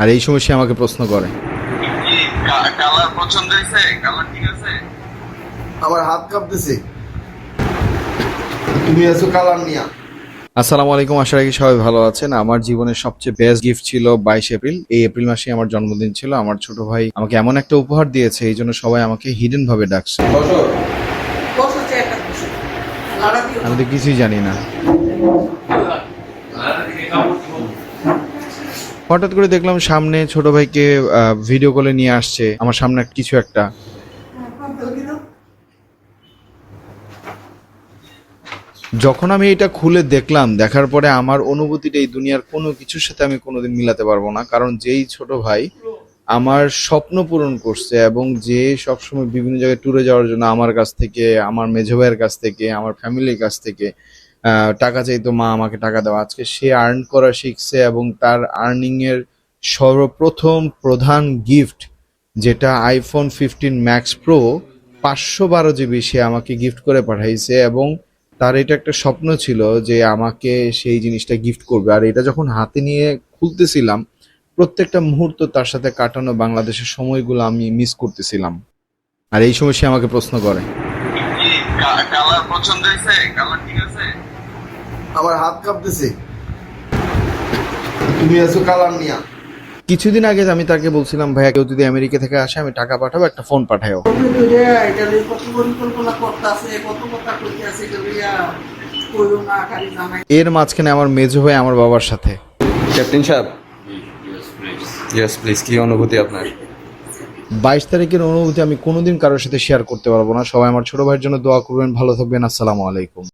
আর এই সময় সে আমাকে প্রশ্ন করে। কালার পছন্দ হয়েছে? কালার ঠিক আছে? আমার হাত কাঁপতেছে। তুমি আছো কালার নিয়া। আসসালামু আলাইকুম আশা রাখি সবাই ভালো আছেন। আমার জীবনের সবচেয়ে বেস্ট গিফট ছিল বাইশ এপ্রিল। এই এপ্রিল মাসে আমার জন্মদিন ছিল। আমার ছোট ভাই আমাকে এমন একটা উপহার দিয়েছে এই জন্য সবাই আমাকে হিডেন ভাবে ডাকছে। আমি তো কিছুই জানি না। হঠাৎ করে দেখলাম সামনে ছোট ভাইকে ভিডিও কলে নিয়ে আসছে। আমার সামনে কিছু একটা। যখন আমি এটা খুলে দেখলাম, দেখার পরে আমার অনুভূতিটা এই দুনিয়ার কোনো কিছুর সাথে আমি কোনোদিন মিলাতে পারব না, কারণ যেই ছোট ভাই আমার স্বপ্ন পূরণ করছে এবং যে সবসময় বিভিন্ন জায়গায় ট্যুরে যাওয়ার জন্য আমার কাছ থেকে, আমার মেঝো ভাইয়ের কাছ থেকে, আমার ফ্যামিলির কাছ থেকে টাকা চাইতো মা আমাকে টাকা দেওয়া আজকে সে আর্ন করা শিখছে এবং তার আর্নিং এর সর্বপ্রথম প্রধান গিফট যেটা আইফোন ফিফটিন ম্যাক্স প্রো পাঁচশো বারো জিবি সে আমাকে গিফট করে পাঠাইছে এবং তার এটা একটা স্বপ্ন ছিল যে আমাকে সেই জিনিসটা গিফট করবে। আর এটা যখন হাতে নিয়ে খুলতেছিলাম, প্রত্যেকটা মুহূর্ত তার সাথে কাটানো বাংলাদেশের সময়গুলো আমি মিস করতেছিলাম। আর এই সময় সে আমাকে প্রশ্ন করে। কালার পছন্দ হয়েছে? কালার ঠিক আছে? আমার হাত কাঁপতেছে। তুমি আছো কালার নিয়া। কিছুদিন আগে আমি তাকে বলছিলাম ভাইয়া কেউ যদি আমেরিকা থেকে আসে আমি টাকা পাঠাবো একটা ফোন পাঠাও এর মাঝখানে আমার মেজো ভাই আমার বাবার সাথে। ক্যাপ্টেন সাহেব। ইয়েস প্লিজ কি অনুভূতি আপনার? বাইশ তারিখের অনুভূতি আমি কোনোদিন কারোর সাথে শেয়ার করতে পারব না। সবাই আমার ছোট ভাইয়ের জন্য দোয়া করবেন ভালো থাকবেন আসসালামু আলাইকুম।